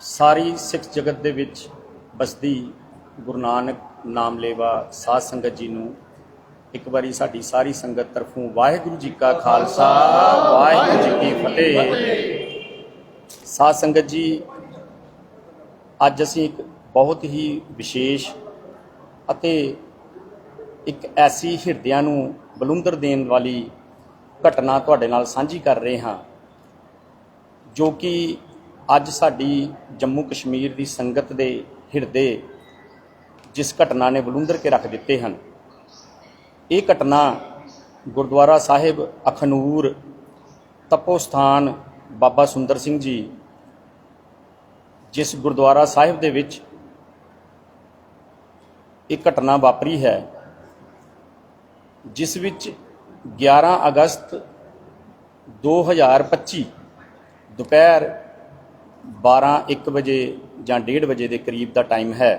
ਸਾਰੀ ਸਿੱਖ ਜਗਤ ਦੇ ਵਿੱਚ ਬਸਦੀ ਗੁਰੂ ਨਾਨਕ ਨਾਮ ਲੈਵਾ ਸਾਧ ਸੰਗਤ ਜੀ ਨੂੰ ਇੱਕ ਵਾਰੀ ਸਾਡੀ ਸਾਰੀ ਸੰਗਤ ਤਰਫੋਂ ਵਾਹਿਗੁਰੂ ਜੀ ਕਾ ਖਾਲਸਾ, ਵਾਹਿਗੁਰੂ ਜੀ ਕੀ ਫਤਿਹ। ਸਾਧ ਸੰਗਤ ਜੀ, ਅੱਜ ਅਸੀਂ ਇੱਕ ਬਹੁਤ ਹੀ ਵਿਸ਼ੇਸ਼ ਅਤੇ ਇੱਕ ਐਸੀ ਹਿਰਦਿਆਂ ਨੂੰ ਬਲੁੰਦਰ ਦੇਣ ਵਾਲੀ ਘਟਨਾ ਤੁਹਾਡੇ ਨਾਲ ਸਾਂਝੀ ਕਰ ਰਹੇ ਹਾਂ। ਜੋ ਕਿ ਅੱਜ ਸਾਡੀ ਜੰਮੂ ਕਸ਼ਮੀਰ ਦੀ ਸੰਗਤ ਦੇ ਹਿਰਦੇ ਜਿਸ ਘਟਨਾ ਨੇ ਬਲੁੰਦਰ ਕੇ ਰੱਖ ਦਿੱਤੇ ਹਨ, ਇਹ ਘਟਨਾ ਗੁਰਦੁਆਰਾ ਸਾਹਿਬ ਅਖਨੂਰ ਤਪੋ ਸਥਾਨ ਬਾਬਾ ਸੁੰਦਰ ਸਿੰਘ ਜੀ ਜਿਸ ਗੁਰਦੁਆਰਾ ਸਾਹਿਬ ਦੇ ਵਿੱਚ ਇਹ ਘਟਨਾ ਵਾਪਰੀ ਹੈ, ਜਿਸ ਵਿੱਚ 11 ਅਗਸਤ 2025 ਦੁਪਹਿਰ 12 1 ਵਜੇ ਜਾਂ 1:30 ਵਜੇ ਦੇ ਕਰੀਬ ਦਾ ਟਾਈਮ ਹੈ।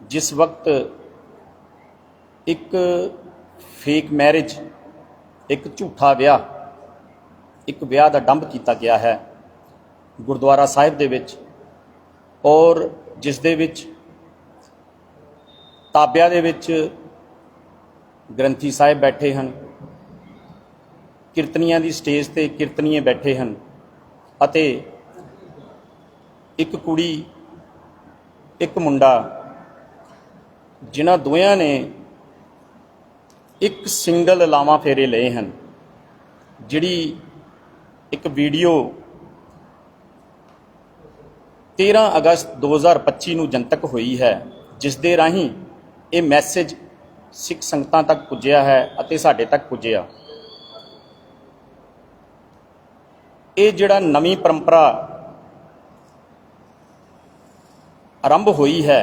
ਜਿਸ ਵਕਤ ਇੱਕ ਫੇਕ ਮੈਰਿਜ ਇੱਕ ਝੂਠਾ ਵਿਆਹ, ਇੱਕ ਵਿਆਹ ਦਾ ਡੰਬ ਕੀਤਾ ਗਿਆ ਹੈ ਗੁਰਦੁਆਰਾ ਸਾਹਿਬ ਦੇ ਵਿੱਚ ਔਰ ਜਿਸ ਦੇ ਵਿੱਚ ਤਾਬਿਆਂ ਦੇ ਵਿੱਚ ਗ੍ਰੰਥੀ ਸਾਹਿਬ ਬੈਠੇ ਹਨ, ਕੀਰਤਨੀਆਂ ਦੀ ਸਟੇਜ ਤੇ ਕੀਰਤਨੀਏ ਬੈਠੇ ਹਨ ਅਤੇ ਇੱਕ ਕੁੜੀ, ਇੱਕ ਮੁੰਡਾ, ਜਿਨ੍ਹਾਂ ਦੋਹਾਂ ਨੇ ਇੱਕ ਸਿੰਗਲ ਲਾਵਾ ਫੇਰੇ ਲਏ ਹਨ, ਜਿਹੜੀ ਇੱਕ ਵੀਡੀਓ 13 ਅਗਸਤ 2025 ਨੂੰ ਜਨਤਕ ਹੋਈ ਹੈ, ਜਿਸ ਦੇ ਰਾਹੀਂ ਇਹ ਮੈਸੇਜ ਸਿੱਖ ਸੰਗਤਾਂ ਤੱਕ ਪੁੱਜਿਆ ਹੈ ਅਤੇ ਸਾਡੇ ਤੱਕ ਪੁੱਜਿਆ। ਇਹ ਜਿਹੜਾ ਨਵੀਂ ਪਰੰਪਰਾ ਆਰੰਭ ਹੋਈ ਹੈ,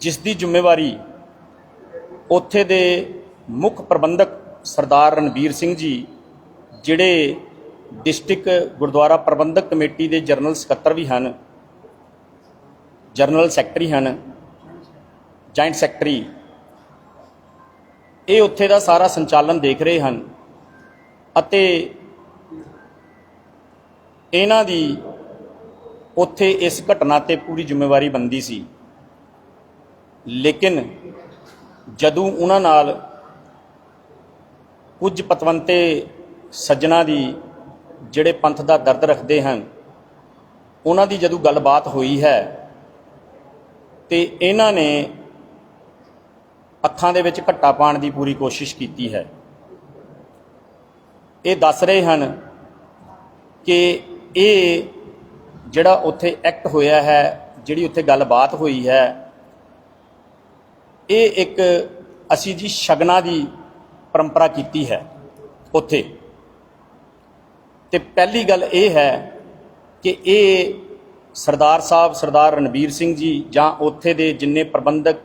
ਜਿਸ ਦੀ ਜ਼ਿੰਮੇਵਾਰੀ ਉੱਥੇ ਦੇ ਮੁੱਖ ਪ੍ਰਬੰਧਕ ਸਰਦਾਰ ਰਣਬੀਰ ਸਿੰਘ ਜੀ, ਜਿਹੜੇ ਡਿਸਟ੍ਰਿਕਟ ਗੁਰਦੁਆਰਾ ਪ੍ਰਬੰਧਕ ਕਮੇਟੀ ਦੇ ਜਨਰਲ ਸਕੱਤਰ ਵੀ ਹਨ, ਜਨਰਲ ਸੈਕਟਰੀ ਹਨ, ਜੁਆਇੰਟ ਸੈਕਟਰੀ, ਇਹ ਉੱਥੇ ਦਾ ਸਾਰਾ ਸੰਚਾਲਨ ਦੇਖ ਰਹੇ ਹਨ ਅਤੇ ਇਹਨਾਂ ਦੀ ਉੱਥੇ ਇਸ ਘਟਨਾ ਤੇ ਪੂਰੀ ਜ਼ਿੰਮੇਵਾਰੀ ਬੰਦੀ ਸੀ। ਲੇਕਿਨ ਜਦੋਂ ਉਹਨਾਂ ਨਾਲ ਕੁਝ ਪਤਵੰਤੇ ਸੱਜਣਾ ਦੀ ਜਿਹੜੇ ਪੰਥ ਦਾ ਦਰਦ ਰੱਖਦੇ ਹਨ, ਉਹਨਾਂ ਦੀ ਜਦੋਂ ਗੱਲਬਾਤ ਹੋਈ ਹੈ ਤੇ ਇਹਨਾਂ ਨੇ ਅੱਖਾਂ ਦੇ ਵਿੱਚ ਘੱਟਾ ਪਾਉਣ ਦੀ ਪੂਰੀ ਕੋਸ਼ਿਸ਼ ਕੀਤੀ ਹੈ। ਇਹ ਦੱਸ ਰਹੇ ਹਨ ਕਿ ਇਹ ਜਿਹੜਾ ਉੱਥੇ ਐਕਟ ਹੋਇਆ ਹੈ, ਜਿਹੜੀ ਉੱਥੇ ਗੱਲਬਾਤ ਹੋਈ ਹੈ, ਇਹ ਇੱਕ ਅਸੀਂ ਜੀ ਸ਼ਗਨਾ ਦੀ ਪਰੰਪਰਾ ਕੀਤੀ ਹੈ ਉੱਥੇ। ਤੇ ਪਹਿਲੀ ਗੱਲ ਇਹ ਹੈ ਕਿ ਇਹ ਸਰਦਾਰ ਸਾਹਿਬ, ਸਰਦਾਰ ਰਣਬੀਰ ਸਿੰਘ ਜੀ ਜਾਂ ਉੱਥੇ ਦੇ ਜਿੰਨੇ ਪ੍ਰਬੰਧਕ,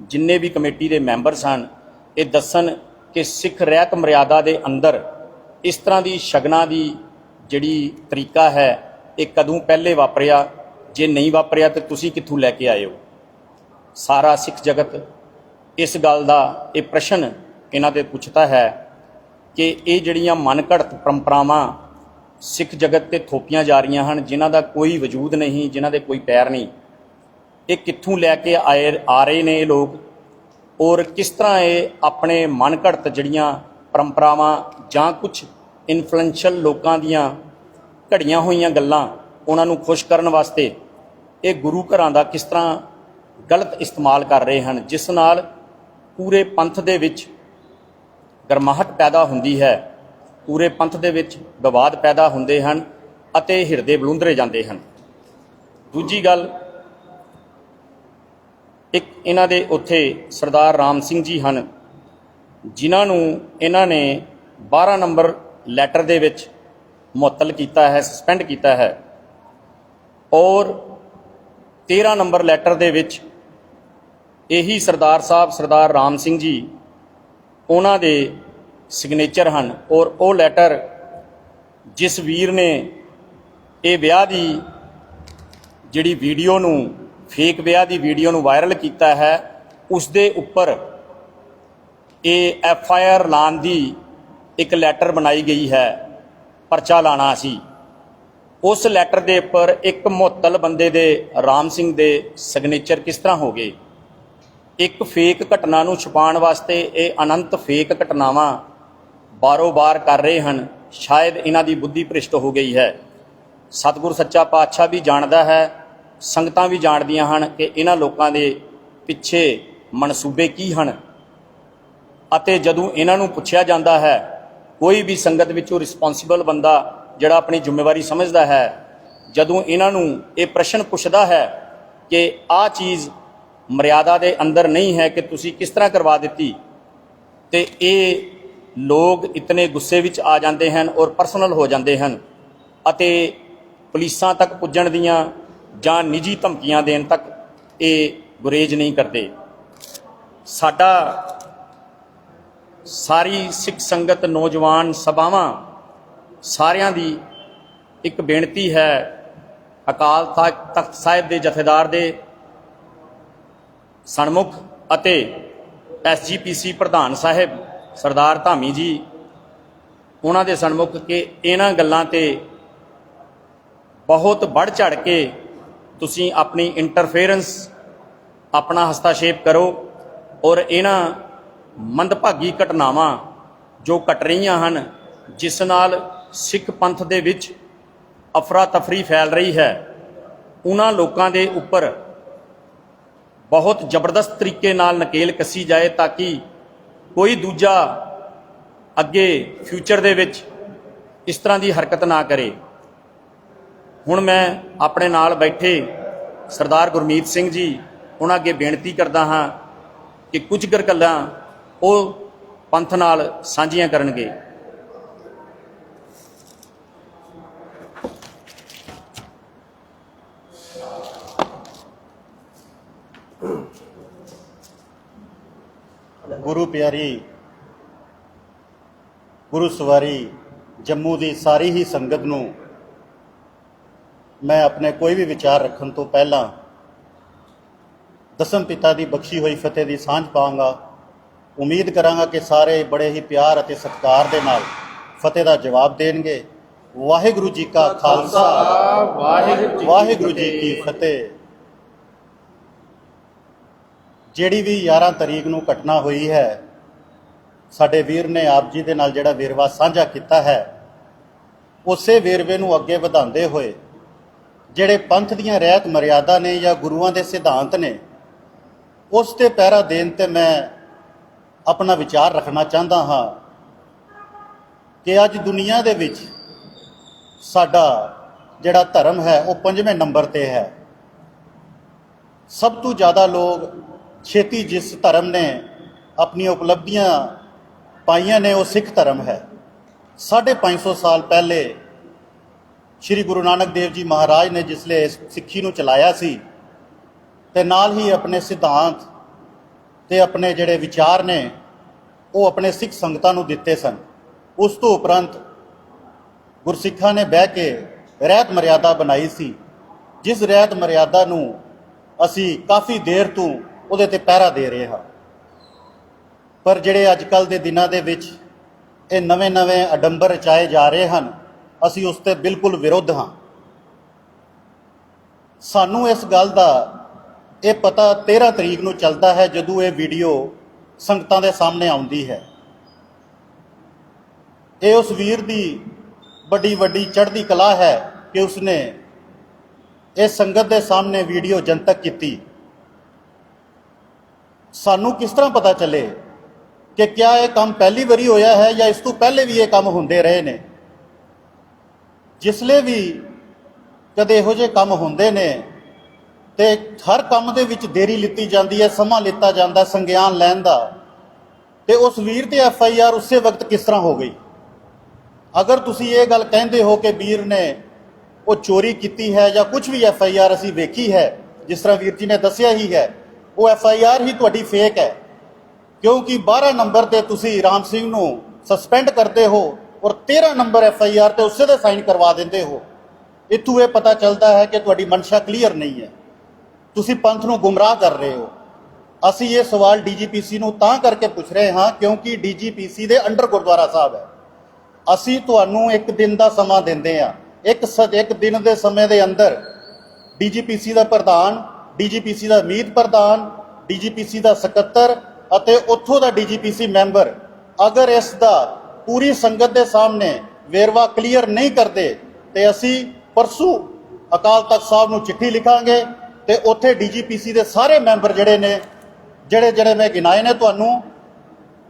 ਜਿੰਨੇ ਵੀ ਕਮੇਟੀ ਦੇ ਮੈਂਬਰ ਸਨ ਇਹ ਦੱਸਣ ਕਿ ਸਿੱਖ ਰਹਿਤ ਮਰਿਆਦਾ ਦੇ ਅੰਦਰ ਇਸ ਤਰ੍ਹਾਂ ਦੀ ਸ਼ਗਨਾ ਦੀ ਜਿਹੜੀ ਤਰੀਕਾ ਹੈ, ਇਹ ਕਦੋਂ ਪਹਿਲੇ ਵਾਪਰਿਆ? ਜੇ ਨਹੀਂ ਵਾਪਰਿਆ, ਤਾਂ ਤੁਸੀਂ ਕਿੱਥੋਂ ਲੈ ਕੇ ਆਏ ਹੋ? ਸਾਰਾ ਸਿੱਖ ਜਗਤ ਇਸ ਗੱਲ ਦਾ ਇਹ ਪ੍ਰਸ਼ਨ ਇਹਨਾਂ 'ਤੇ ਪੁੱਛਦਾ ਹੈ ਕਿ ਇਹ ਜਿਹੜੀਆਂ ਮਨਘੜਤ ਪਰੰਪਰਾਵਾਂ ਸਿੱਖ ਜਗਤ ਤੇ ਥੋਪੀਆਂ ਜਾ ਰਹੀਆਂ ਹਨ, ਜਿਨ੍ਹਾਂ ਦਾ ਕੋਈ ਵਜੂਦ ਨਹੀਂ, ਜਿਨ੍ਹਾਂ ਦੇ ਕੋਈ ਪੈਰ ਨਹੀਂ, ਇਹ ਕਿੱਥੋਂ ਲੈ ਕੇ ਆਏ, ਆ ਰਹੇ ਨੇ ਇਹ ਲੋਕ? ਔਰ ਕਿਸ ਤਰ੍ਹਾਂ ਇਹ ਆਪਣੇ ਮਨਘੜਤ ਜਿਹੜੀਆਂ ਪਰੰਪਰਾਵਾਂ ਜਾਂ ਕੁਝ ਇਨਫਲੂਐਂਸ਼ਲ ਲੋਕਾਂ ਦੀਆਂ ਘੜੀਆਂ ਹੋਈਆਂ ਗੱਲਾਂ ਉਹਨਾਂ ਨੂੰ ਖੁਸ਼ ਕਰਨ ਵਾਸਤੇ ਇਹ ਗੁਰੂ ਘਰਾਂ ਦਾ ਕਿਸ ਤਰ੍ਹਾਂ ਗਲਤ ਇਸਤੇਮਾਲ ਕਰ ਰਹੇ ਹਨ, ਜਿਸ ਨਾਲ ਪੂਰੇ ਪੰਥ ਦੇ ਵਿੱਚ ਗਰਮਾਹਟ ਪੈਦਾ ਹੁੰਦੀ ਹੈ, ਪੂਰੇ ਪੰਥ ਦੇ ਵਿੱਚ ਵਿਵਾਦ ਪੈਦਾ ਹੁੰਦੇ ਹਨ ਅਤੇ ਹਿਰਦੇ ਬਲੁੰਦਰੇ ਜਾਂਦੇ ਹਨ। ਦੂਜੀ ਗੱਲ, ਇੱਕ ਇਹਨਾਂ ਦੇ ਉੱਥੇ ਸਰਦਾਰ ਰਾਮ ਸਿੰਘ ਜੀ ਹਨ, ਜਿਨ੍ਹਾਂ ਨੂੰ ਇਹਨਾਂ ਨੇ 12 ਨੰਬਰ ਲੈਟਰ ਦੇ ਵਿੱਚ ਮੁਅੱਤਲ ਕੀਤਾ ਹੈ ਸਸਪੈਂਡ ਕੀਤਾ ਹੈ ਔਰ 13 ਨੰਬਰ ਲੈਟਰ ਦੇ ਵਿੱਚ ਇਹੀ ਸਰਦਾਰ ਸਾਹਿਬ, ਸਰਦਾਰ ਰਾਮ ਸਿੰਘ ਜੀ ਉਹਨਾਂ ਦੇ ਸਿਗਨੇਚਰ ਹਨ ਔਰ ਉਹ ਲੈਟਰ ਜਿਸ ਵੀਰ ਨੇ ਇਹ ਵਿਆਹ ਦੀ ਜਿਹੜੀ ਵੀਡੀਓ ਨੂੰ ਫੇਕ ਵਿਆਹ ਦੀ ਵੀਡੀਓ ਨੂੰ ਵਾਇਰਲ ਕੀਤਾ ਹੈ ਉਸ ਦੇ ਉੱਪਰ ਇਹ ਐਫ ਆਈ ਆਰ ਲਾਣ ਦੀ ਇੱਕ ਲੈਟਰ ਬਣਾਈ ਗਈ ਹੈ, ਪਰਚਾ ਲਾਣਾ ਸੀ। ਉਸ ਲੈਟਰ ਦੇ ਉੱਪਰ ਇੱਕ ਮੁਅੱਤਲ ਬੰਦੇ ਦੇ, ਰਾਮ ਸਿੰਘ ਦੇ ਸਿਗਨੇਚਰ ਕਿਸ ਤਰ੍ਹਾਂ ਹੋ ਗਏ? ਇੱਕ ਫੇਕ ਘਟਨਾ ਨੂੰ ਛੁਪਾਉਣ ਵਾਸਤੇ ਇਹ ਅਨੰਤ ਫੇਕ ਘਟਨਾਵਾਂ ਬਾਰੋ-ਬਾਰ ਕਰ ਰਹੇ ਹਨ। ਸ਼ਾਇਦ ਇਹਨਾਂ ਦੀ ਬੁੱਧੀ ਭ੍ਰਿਸ਼ਟ ਹੋ ਗਈ ਹੈ। ਸਤਿਗੁਰ ਸੱਚਾ ਪਾਤਸ਼ਾਹ ਵੀ ਜਾਣਦਾ ਹੈ, ਸੰਗਤਾਂ ਵੀ ਜਾਣਦੀਆਂ ਹਨ ਕਿ ਇਹਨਾਂ ਲੋਕਾਂ ਦੇ ਪਿੱਛੇ ਮਨਸੂਬੇ ਕੀ ਹਨ। ਅਤੇ ਜਦੋਂ ਇਹਨਾਂ ਨੂੰ ਪੁੱਛਿਆ ਜਾਂਦਾ ਹੈ ਕੋਈ ਵੀ ਸੰਗਤ ਵਿੱਚੋਂ ਰਿਸਪੌਂਸਿਬਲ ਬੰਦਾ ਜਿਹੜਾ ਆਪਣੀ ਜ਼ਿੰਮੇਵਾਰੀ ਸਮਝਦਾ ਹੈ, ਜਦੋਂ ਇਹਨਾਂ ਨੂੰ ਇਹ ਪ੍ਰਸ਼ਨ ਪੁੱਛਦਾ ਹੈ ਕਿ ਆਹ ਚੀਜ਼ ਮਰਿਆਦਾ ਦੇ ਅੰਦਰ ਨਹੀਂ ਹੈ ਕਿ ਤੁਸੀਂ ਕਿਸ ਤਰ੍ਹਾਂ ਕਰਵਾ ਦਿੱਤੀ, ਤੇ ਇਹ ਲੋਕ ਇਤਨੇ ਗੁੱਸੇ ਵਿੱਚ ਆ ਜਾਂਦੇ ਹਨ ਔਰ ਪਰਸਨਲ ਹੋ ਜਾਂਦੇ ਹਨ ਅਤੇ ਪੁਲਿਸਾਂ ਤੱਕ ਪੁੱਜਣ ਦੀਆਂ ਜਾਂ ਨਿੱਜੀ ਧਮਕੀਆਂ ਦੇਣ ਤੱਕ ਇਹ ਗੁਰੇਜ ਨਹੀਂ ਕਰਦੇ। ਸਾਡਾ ਸਾਰੀ ਸਿੱਖ ਸੰਗਤ ਨੌਜਵਾਨ ਸਭਾਵਾਂ ਸਾਰਿਆਂ ਦੀ ਇੱਕ ਬੇਨਤੀ ਹੈ ਅਕਾਲ ਤਖ਼- ਤਖਤ ਸਾਹਿਬ ਦੇ ਜਥੇਦਾਰ ਦੇ ਸਨਮੁਖ ਅਤੇ ਐਸਜੀਪੀਸੀ ਪ੍ਰਧਾਨ ਸਾਹਿਬ ਸਰਦਾਰ ਧਾਮੀ ਜੀ, ਉਹਨਾਂ ਦੇ ਸਨਮੁਖ ਕਿ ਇਹਨਾਂ ਗੱਲਾਂ ਤੇ ਬਹੁਤ ਵੱਧ ਚੜ ਕੇ ਤੁਸੀਂ ਆਪਣੀ ਇੰਟਰਫੇਰੈਂਸ ਆਪਣਾ ਹਸਤਾਸ਼ੇਪ ਕਰੋ ਔਰ ਇਹਨਾਂ ਮੰਦਭਾਗੀ ਘਟਨਾਵਾਂ ਜੋ ਘਟ ਰਹੀਆਂ ਹਨ, ਜਿਸ ਨਾਲ ਸਿੱਖ ਪੰਥ ਦੇ ਵਿੱਚ ਅਫਰਾ ਤਫਰੀ ਫੈਲ ਰਹੀ ਹੈ, ਉਹਨਾਂ ਲੋਕਾਂ ਦੇ ਉੱਪਰ ਬਹੁਤ ਜ਼ਬਰਦਸਤ ਤਰੀਕੇ ਨਾਲ ਨਕੇਲ ਕੱਸੀ ਜਾਏ ਤਾਂ ਕਿ ਕੋਈ ਦੂਜਾ ਅੱਗੇ ਫਿਊਚਰ ਦੇ ਵਿੱਚ ਇਸ ਤਰ੍ਹਾਂ ਦੀ ਹਰਕਤ ਨਾ ਕਰੇ। ਹੁਣ ਮੈਂ ਆਪਣੇ ਨਾਲ ਬੈਠੇ ਸਰਦਾਰ ਗੁਰਮੀਤ ਸਿੰਘ ਜੀ, ਉਹਨਾਂ ਅੱਗੇ ਬੇਨਤੀ ਕਰਦਾ ਹਾਂ ਕਿ ਕੁਝ ਕੁ ਉਹ ਪੰਥ ਨਾਲ ਸਾਂਝੀਆਂ ਕਰਨਗੇ। ਗੁਰੂ ਪਿਆਰੀ, ਗੁਰੂ ਸਵਾਰੀ, ਜੰਮੂ ਦੀ ਸਾਰੀ ਹੀ ਸੰਗਤ ਨੂੰ ਮੈਂ ਆਪਣੇ ਕੋਈ ਵੀ ਵਿਚਾਰ ਰੱਖਣ ਤੋਂ ਪਹਿਲਾਂ ਦਸਮ ਪਿਤਾ ਦੀ ਬਖਸ਼ੀ ਹੋਈ ਫਤਿਹ ਦੀ ਸਾਂਝ ਪਾਵਾਂਗਾ। ਉਮੀਦ ਕਰਾਂਗਾ ਕਿ ਸਾਰੇ ਬੜੇ ਹੀ ਪਿਆਰ ਅਤੇ ਸਤਿਕਾਰ ਦੇ ਨਾਲ ਫਤਿਹ ਦਾ ਜਵਾਬ ਦੇਣਗੇ। ਵਾਹਿਗੁਰੂ ਜੀ ਕਾ ਖਾਲਸਾ। ਵਾਹਿਗੁਰੂ ਜੀ ਕੀ ਫਤਿਹ। ਜਿਹੜੀ ਵੀ 11 ਤਰੀਕ ਨੂੰ ਘਟਨਾ ਹੋਈ ਹੈ, ਸਾਡੇ ਵੀਰ ਨੇ ਆਪ ਜੀ ਦੇ ਨਾਲ ਜਿਹੜਾ ਵੇਰਵਾ ਸਾਂਝਾ ਕੀਤਾ ਹੈ, ਉਸੇ ਵੇਰਵੇ ਨੂੰ ਅੱਗੇ ਵਧਾਉਂਦੇ ਹੋਏ, ਜਿਹੜੇ ਪੰਥ ਦੀਆਂ ਰਹਿਤ ਮਰਿਆਦਾ ਨੇ ਜਾਂ ਗੁਰੂਆਂ ਦੇ ਸਿਧਾਂਤ ਨੇ, ਉਸ ਤੇ ਪਹਿਰਾ ਦੇਣ ਤੇ ਮੈਂ ਆਪਣਾ ਵਿਚਾਰ ਰੱਖਣਾ ਚਾਹੁੰਦਾ ਹਾਂ ਕਿ ਅੱਜ ਦੁਨੀਆ ਦੇ ਵਿੱਚ ਸਾਡਾ ਜਿਹੜਾ ਧਰਮ ਹੈ, ਉਹ ਪੰਜਵੇਂ ਨੰਬਰ ਤੇ ਹੈ। ਸਭ ਤੋਂ ਜ਼ਿਆਦਾ ਲੋਕ ਛੇਤੀ ਜਿਸ ਧਰਮ ਨੇ ਆਪਣੀਆਂ ਉਪਲਬਧੀਆਂ ਪਾਈਆਂ ਨੇ, ਉਹ ਸਿੱਖ ਧਰਮ ਹੈ। 550 ਸਾਲ ਪਹਿਲੇ ਸ੍ਰੀ ਗੁਰੂ ਨਾਨਕ ਦੇਵ ਜੀ ਮਹਾਰਾਜ ਨੇ ਜਿਸਲੇ ਸਿੱਖੀ ਨੂੰ ਚਲਾਇਆ ਸੀ, ਤੇ ਨਾਲ ਹੀ ਆਪਣੇ ਸਿਧਾਂਤ ਤੇ ਆਪਣੇ ਜਿਹੜੇ ਵਿਚਾਰ ਨੇ, ਉਹ ਆਪਣੇ ਸਿੱਖ ਸੰਗਤਾਂ ਨੂੰ ਦਿੱਤੇ ਸਨ। ਉਸ ਤੋਂ ਉਪਰੰਤ ਗੁਰਸਿੱਖਾਂ ਨੇ ਬਹਿ ਕੇ ਰਹਿਤ ਮਰਿਆਦਾ ਬਣਾਈ ਸੀ, ਜਿਸ ਰਹਿਤ ਮਰਿਆਦਾ ਨੂੰ ਅਸੀਂ ਕਾਫੀ ਦੇਰ ਤੋਂ ਉਹਦੇ ਤੇ ਪਹਿਰਾ ਦੇ ਰਹੇ ਹਾਂ। ਪਰ ਜਿਹੜੇ ਅੱਜ ਕੱਲ ਦੇ ਦਿਨਾਂ ਦੇ ਵਿੱਚ ਇਹ ਨਵੇਂ-ਨਵੇਂ ਅਡੰਬਰ ਰਚਾਏ ਜਾ ਰਹੇ ਹਨ, ਅਸੀਂ ਉਸ ਤੇ ਬਿਲਕੁਲ ਵਿਰੁੱਧ ਹਾਂ। ਸਾਨੂੰ ਇਸ ਗੱਲ ਦਾ ਇਹ ਪਤਾ 13 ਤਰੀਕ ਨੂੰ ਚੱਲਦਾ ਹੈ ਜਦੋਂ ਇਹ ਵੀਡੀਓ ਸੰਗਤਾਂ ਦੇ ਸਾਹਮਣੇ ਆਉਂਦੀ ਹੈ। ਇਹ ਉਸ ਵੀਰ ਦੀ ਵੱਡੀ ਵੱਡੀ ਚੜ੍ਹਦੀ ਕਲਾ ਹੈ ਕਿ ਉਸਨੇ ਇਹ ਸੰਗਤ ਦੇ ਸਾਹਮਣੇ ਵੀਡੀਓ ਜਨਤਕ ਕੀਤੀ। ਸਾਨੂੰ ਕਿਸ ਤਰ੍ਹਾਂ ਪਤਾ ਚੱਲੇ ਕਿ ਕਿਆ ਇਹ ਕੰਮ ਪਹਿਲੀ ਵਾਰੀ ਹੋਇਆ ਹੈ ਜਾਂ ਇਸ ਤੋਂ ਪਹਿਲੇ ਵੀ ਇਹ ਕੰਮ ਹੁੰਦੇ ਰਹੇ ਨੇ? ਜਿਸਲੇ ਵੀ ਕਦੇ ਇਹੋ ਜਿਹੇ ਕੰਮ ਹੁੰਦੇ ਨੇ ਤੇ ਹਰ ਕੰਮ ਦੇ ਵਿੱਚ ਦੇਰੀ ਲਿੱਤੀ ਜਾਂਦੀ ਹੈ, ਸਮਾਂ ਲਿੱਤਾ ਜਾਂਦਾ, ਸੰਗਿਆਨ ਲੈਣ ਦਾ। ਤੇ ਉਸ ਵੀਰ ਤੇ ਐਫ ਆਈ ਆਰ ਉਸੇ ਵਕਤ ਕਿਸ ਤਰ੍ਹਾਂ ਹੋ ਗਈ? ਅਗਰ ਤੁਸੀਂ ਇਹ ਗੱਲ ਕਹਿੰਦੇ ਹੋ ਕਿ ਵੀਰ ਨੇ ਉਹ ਚੋਰੀ ਕੀਤੀ ਹੈ ਜਾਂ ਕੁਝ ਵੀ ਐਫ ਆਈ ਆਰ ਅਸੀਂ ਵੇਖੀ ਹੈ, ਜਿਸ ਤਰ੍ਹਾਂ ਵੀਰ ਜੀ ਨੇ ਦੱਸਿਆ ਹੀ ਹੈ, ਉਹ ਐਫ ਆਈ ਆਰ ਹੀ ਤੁਹਾਡੀ ਫੇਕ ਹੈ। ਕਿਉਂਕਿ 12 ਨੰਬਰ ਤੇ ਤੁਸੀਂ ਰਾਮ ਸਿੰਘ ਨੂੰ ਸਸਪੈਂਡ ਕਰਦੇ ਹੋ ਔਰ 13 ਨੰਬਰ ਐਫ ਆਈ ਆਰ ਤੇ ਉਸੇ ਦੇ ਸਾਈਨ ਕਰਵਾ ਦਿੰਦੇ ਹੋ। ਇਥੋਂ ਇਹ ਪਤਾ ਚੱਲਦਾ ਹੈ ਕਿ ਤੁਹਾਡੀ ਮਨਸ਼ਾ ਕਲੀਅਰ ਨਹੀਂ ਹੈ। ਤੁਸੀਂ ਪੰਥ ਨੂੰ ਗੁੰਮਰਾਹ ਕਰ ਰਹੇ ਹੋ। ਅਸੀਂ ਇਹ ਸਵਾਲ ਡੀਜੀਪੀਸੀ ਨੂੰ ਤਾਂ ਕਰਕੇ ਪੁੱਛ ਰਹੇ ਹਾਂ ਕਿਉਂਕਿ ਡੀਜੀਪੀਸੀ ਦੇ ਅੰਡਰ ਗੁਰਦੁਆਰਾ ਸਾਹਿਬ ਹੈ। ਅਸੀਂ ਤੁਹਾਨੂੰ ਇੱਕ ਦਿਨ ਦਾ ਸਮਾਂ ਦਿੰਦੇ ਆ ਇੱਕ ਸ- ਇੱਕ ਦਿਨ ਦੇ ਸਮੇਂ ਦੇ ਅੰਦਰ ਡੀਜੀਪੀਸੀ ਦਾ ਪ੍ਰਧਾਨ, ਡੀਜੀਪੀਸੀ ਦਾ ਮੀਤ ਪ੍ਰਧਾਨ, ਡੀਜੀਪੀਸੀ ਦਾ ਸਕੱਤਰ ਅਤੇ ਉੱਥੋਂ ਦਾ ਡੀਜੀਪੀਸੀ ਮੈਂਬਰ ਅਗਰ ਇਸ ਦਾ ਪੂਰੀ ਸੰਗਤ ਦੇ ਸਾਹਮਣੇ ਵੇਰਵਾ ਕਲੀਅਰ ਨਹੀਂ ਕਰਦੇ ਤੇ ਅਸੀਂ ਪਰਸੂ ਅਕਾਲ ਤਖਤ ਸਾਹਿਬ ਨੂੰ ਚਿੱਠੀ ਲਿਖਾਂਗੇ ਤੇ ਉੱਥੇ ਡੀਜੀਪੀਸੀ ਦੇ ਸਾਰੇ ਮੈਂਬਰ ਜਿਹੜੇ ਨੇ, ਜਿਹੜੇ ਜਿਹੜੇ ਮੈਂ ਗਿਣਾਏ ਨੇ ਤੁਹਾਨੂੰ,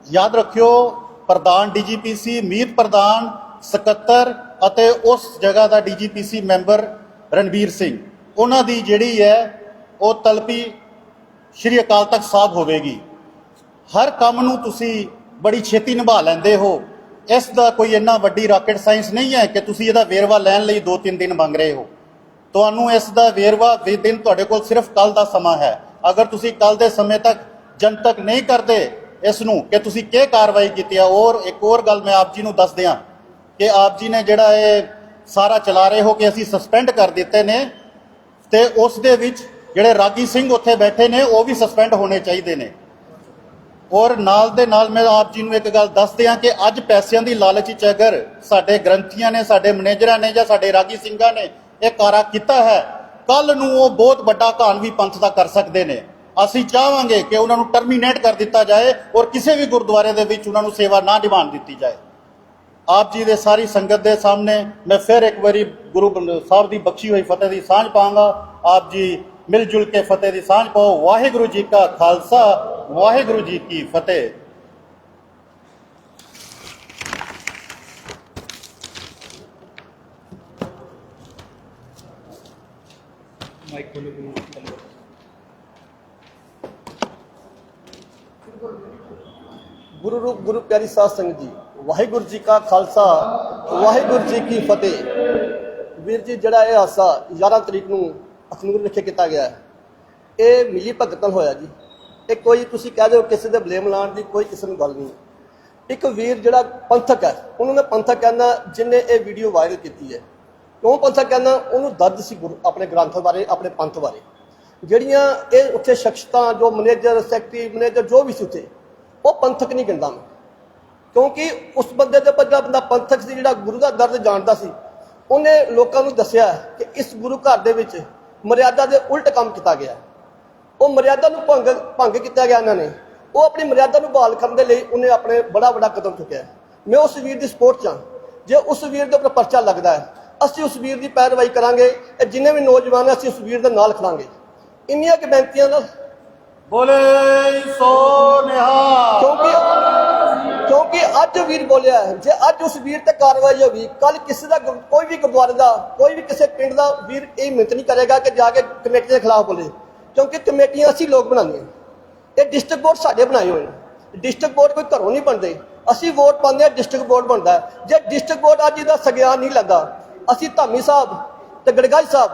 ਯਾਦ ਰੱਖਿਓ, ਪ੍ਰਧਾਨ ਡੀਜੀਪੀਸੀ, ਮੀਤ ਪ੍ਰਧਾਨ, ਸਕੱਤਰ ਅਤੇ ਉਸ ਜਗ੍ਹਾ ਦਾ ਡੀਜੀਪੀਸੀ ਮੈਂਬਰ ਰਣਵੀਰ ਸਿੰਘ। ਉਹਨਾਂ ਦੀ ਜਿਹੜੀ ਹੈ, ਉਹ ਤਲਪੀ ਸ਼੍ਰੀ ਅਕਾਲ ਤਖਤ ਸਾਹਿਬ ਹੋਵੇਗੀ। ਹਰ ਕੰਮ ਨੂੰ ਤੁਸੀਂ ਬੜੀ ਛੇਤੀ ਨਿਭਾ ਲੈਂਦੇ ਹੋ। ਇਸ ਦਾ ਕੋਈ ਇੰਨਾ ਵੱਡੀ ਰਾਕਟ ਸਾਇੰਸ ਨਹੀਂ ਹੈ ਕਿ ਤੁਸੀਂ ਇਹਦਾ ਵੇਰਵਾ ਲੈਣ ਲਈ 2-3 ਦਿਨ ਮੰਗ ਰਹੇ ਹੋ। ਤੁਹਾਨੂੰ ਇਸ ਦਾ ਵੇਰਵਾ ਵੀ ਦਿਨ ਤੁਹਾਡੇ ਕੋਲ ਸਿਰਫ ਕੱਲ ਦਾ ਸਮਾਂ ਹੈ। ਅਗਰ ਤੁਸੀਂ ਕੱਲ ਦੇ ਸਮੇਂ ਤੱਕ ਜਨਤਕ ਨਹੀਂ ਕਰਦੇ ਇਸ ਨੂੰ ਕਿ ਤੁਸੀਂ ਕੀ ਕਾਰਵਾਈ ਕੀਤੀ ਹੈ ਔਰ ਇੱਕ ਹੋਰ ਗੱਲ ਮੈਂ ਆਪ ਜੀ ਨੂੰ ਦੱਸ ਦਿਆਂ ਕਿ ਆਪ ਜੀ ਨੇ ਜਿਹੜਾ ਇਹ ਸਾਰਾ ਚਲਾ ਰਹੇ ਹੋ ਕਿ ਅਸੀਂ ਸਸਪੈਂਡ ਕਰ ਦਿੱਤੇ ਨੇ ਤੇ ਉਸ ਦੇ ਵਿੱਚ ਜਿਹੜੇ ਰਾਗੀ ਸਿੰਘ ਉੱਥੇ ਬੈਠੇ ਨੇ, ਉਹ ਵੀ ਸਸਪੈਂਡ ਹੋਣੇ ਚਾਹੀਦੇ ਨੇ। ਔਰ ਨਾਲ ਦੇ ਨਾਲ ਮੈਂ ਆਪ ਜੀ ਨੂੰ ਇੱਕ ਗੱਲ ਦੱਸ ਦਿਆਂ ਕਿ ਅੱਜ ਪੈਸਿਆਂ ਦੀ ਲਾਲਚ ਵਿੱਚ ਅਗਰ ਸਾਡੇ ਗ੍ਰੰਥੀਆਂ ਨੇ, ਸਾਡੇ ਮੈਨੇਜਰਾਂ ਨੇ ਜਾਂ ਸਾਡੇ ਰਾਗੀ ਸਿੰਘਾਂ ਨੇ ਇਹ ਕਾਰਾ ਕੀਤਾ ਹੈ। ਕੱਲ ਨੂੰ ਉਹ ਬਹੁਤ ਵੱਡਾ ਕਾਨ ਵੀ ਪੰਥ ਦਾ ਕਰ ਸਕਦੇ ਨੇ। ਅਸੀਂ ਚਾਹਾਂਗੇ ਕਿ ਉਹਨਾਂ ਨੂੰ ਟਰਮੀਨੇਟ ਕਰ ਦਿੱਤਾ ਜਾਏ ਔਰ ਕਿਸੇ ਵੀ ਗੁਰਦੁਆਰੇ ਦੇ ਵਿੱਚ ਉਹਨਾਂ ਨੂੰ ਸੇਵਾ ਨਾ ਨਿਭਾਉਣ ਦਿੱਤੀ ਜਾਏ। ਆਪ ਜੀ ਦੇ ਸਾਰੀ ਸੰਗਤ ਦੇ ਸਾਹਮਣੇ ਮੈਂ ਫਿਰ ਇੱਕ ਵਾਰੀ ਗੁਰੂ ਗ੍ਰੰਥ ਸਾਹਿਬ ਦੀ ਬਖਸ਼ੀ ਹੋਈ ਫਤਿਹ ਦੀ ਸਾਂਝ ਪਾਵਾਂਗਾ। ਆਪ ਜੀ ਮਿਲ ਜੁਲ ਕੇ ਫਤਿਹ ਦੀ ਸਾਂਝ ਪਾਓ। ਵਾਹਿਗੁਰੂ ਜੀ ਕਾ ਖਾਲਸਾ, ਵਾਹਿਗੁਰੂ ਜੀ ਕੀ ਫਤਿਹ। ਗੁਰੂ ਰੂਪ ਗੁਰੂ ਪਿਆਰੀ ਸਾਧ ਸੰਗਤ ਜੀ, ਵਾਹਿਗੁਰੂ ਜੀ ਕਾ ਖਾਲਸਾ, ਵਾਹਿਗੁਰੂ ਜੀ ਕੀ ਫਤਿਹ। ਵੀਰ ਜੀ, ਜਿਹੜਾ ਇਹ ਹਾਸਾ 11 ਤਰੀਕ ਨੂੰ ਅਖਨੂਰ ਵਿਖੇ ਕੀਤਾ ਗਿਆ ਇਹ ਮਿਲੀ ਭਗਤਨ ਹੋਇਆ ਜੀ। ਇਹ ਕੋਈ ਤੁਸੀਂ ਕਹਿ ਦਿਓ ਕਿਸੇ ਦੇ ਬਲੇਮ ਲਾਉਣ ਦੀ ਕੋਈ ਕਿਸੇ ਨੂੰ ਗੱਲ ਨਹੀਂ। ਇੱਕ ਵੀਰ ਜਿਹੜਾ ਪੰਥਕ ਹੈ, ਉਹਨਾਂ ਨੇ ਪੰਥਕ ਕਹਿੰਦਾ ਜਿਨੇ ਇਹ ਵੀਡੀਓ ਵਾਇਰਲ ਕੀਤੀ ਹੈ। ਕਿਉਂ ਪੰਥਕ ਕਹਿੰਦਾ ਉਹਨੂੰ ਦਰਦ ਸੀ ਗੁਰੂ, ਆਪਣੇ ਗ੍ਰੰਥ ਬਾਰੇ, ਆਪਣੇ ਪੰਥ ਬਾਰੇ। ਜਿਹੜੀਆਂ ਇਹ ਉੱਥੇ ਸ਼ਖਸਤਾਂ, ਜੋ ਮੈਨੇਜਰ, ਸੈਕਟਰੀ, ਮੈਨੇਜਰ ਜੋ ਵੀ ਸੀ ਉੱਥੇ, ਉਹ ਪੰਥਕ ਨਹੀਂ ਕਹਿੰਦਾ ਮੈਂ। ਕਿਉਂਕਿ ਉਸ ਬੰਦੇ ਦੇ ਜਿਹੜਾ ਬੰਦਾ ਪੰਥਕ ਸੀ, ਜਿਹੜਾ ਗੁਰੂ ਦਾ ਦਰਦ ਜਾਣਦਾ ਸੀ, ਉਹਨੇ ਲੋਕਾਂ ਨੂੰ ਦੱਸਿਆ ਕਿ ਇਸ ਗੁਰੂ ਘਰ ਦੇ ਵਿੱਚ ਮਰਿਆਦਾ ਦੇ ਉਲਟ ਕੰਮ ਕੀਤਾ ਗਿਆ। ਉਹ ਮਰਿਆਦਾ ਨੂੰ ਭੰਗ ਭੰਗ ਕੀਤਾ ਗਿਆ ਇਹਨਾਂ ਨੇ। ਉਹ ਆਪਣੀ ਮਰਿਆਦਾ ਨੂੰ ਬਹਾਲ ਕਰਨ ਦੇ ਲਈ ਉਹਨੇ ਆਪਣੇ ਬੜਾ ਵੱਡਾ ਕਦਮ ਚੁੱਕਿਆ। ਮੈਂ ਉਸ ਵੀਰ ਦੀ ਸਪੋਰਟ 'ਚ ਹਾਂ। ਜੇ ਉਸ ਵੀਰ ਦੇ ਉੱਪਰ ਪਰਚਾ ਲੱਗਦਾ ਹੈ ਅਸੀਂ ਉਸ ਵੀਰ ਦੀ ਪੈਰਵਾਈ ਕਰਾਂਗੇ ਇਹ ਜਿੰਨੇ ਵੀ ਨੌਜਵਾਨ ਹੈ ਅਸੀਂ ਉਸ ਵੀਰ ਦੇ ਨਾਲ ਖੜਾਂਗੇ। ਇੰਨੀਆਂ ਕਿ ਬੇਨਤੀਆਂ ਨਾਲ। ਬੋਲੇ ਸੋ ਨਿਹਾਲ। ਕਿਉਂਕਿ ਕਿਉਂਕਿ ਅੱਜ ਵੀਰ ਬੋਲਿਆ ਹੈ, ਜੇ ਅੱਜ ਉਸ ਵੀਰ ਤੇ ਕਾਰਵਾਈ ਹੋਗੀ ਕੱਲ ਕਿਸੇ ਦਾ ਕੋਈ ਵੀ ਗੁਰਦੁਆਰੇ ਦਾ ਕੋਈ ਵੀ ਕਿਸੇ ਪਿੰਡ ਦਾ ਵੀਰ ਇਹ ਮਿਹਨਤ ਨਹੀਂ ਕਰੇਗਾ ਕਿ ਜਾ ਕੇ ਕਮੇਟੀ ਦੇ ਖਿਲਾਫ ਬੋਲੇ। ਕਿਉਂਕਿ ਕਮੇਟੀਆਂ ਅਸੀਂ ਲੋਕ ਬਣਾਉਂਦੇ ਹਾਂ। ਇਹ ਡਿਸਟ੍ਰਿਕਟ ਬੋਰਡ ਸਾਡੇ ਬਣਾਏ ਹੋਏ ਨੇ। ਡਿਸਟ੍ਰਿਕਟ ਬੋਰਡ ਕੋਈ ਘਰੋਂ ਨਹੀਂ ਬਣਦੇ। ਅਸੀਂ ਵੋਟ ਪਾਉਂਦੇ ਆ ਡਿਸਟ੍ਰਿਕਟ ਬੋਰਡ ਬਣਦਾ ਹੈ। ਜੇ ਡਿਸਟ੍ਰਿਕਟ ਬੋਰਡ ਅੱਜ ਇਹਦਾ ਸਗਿਆਨ ਨਹੀਂ ਲੱਗਾ ਅਸੀਂ ਧਾਮੀ ਸਾਹਿਬ ਤੇ ਗੜਗਾਈ ਸਾਹਿਬ,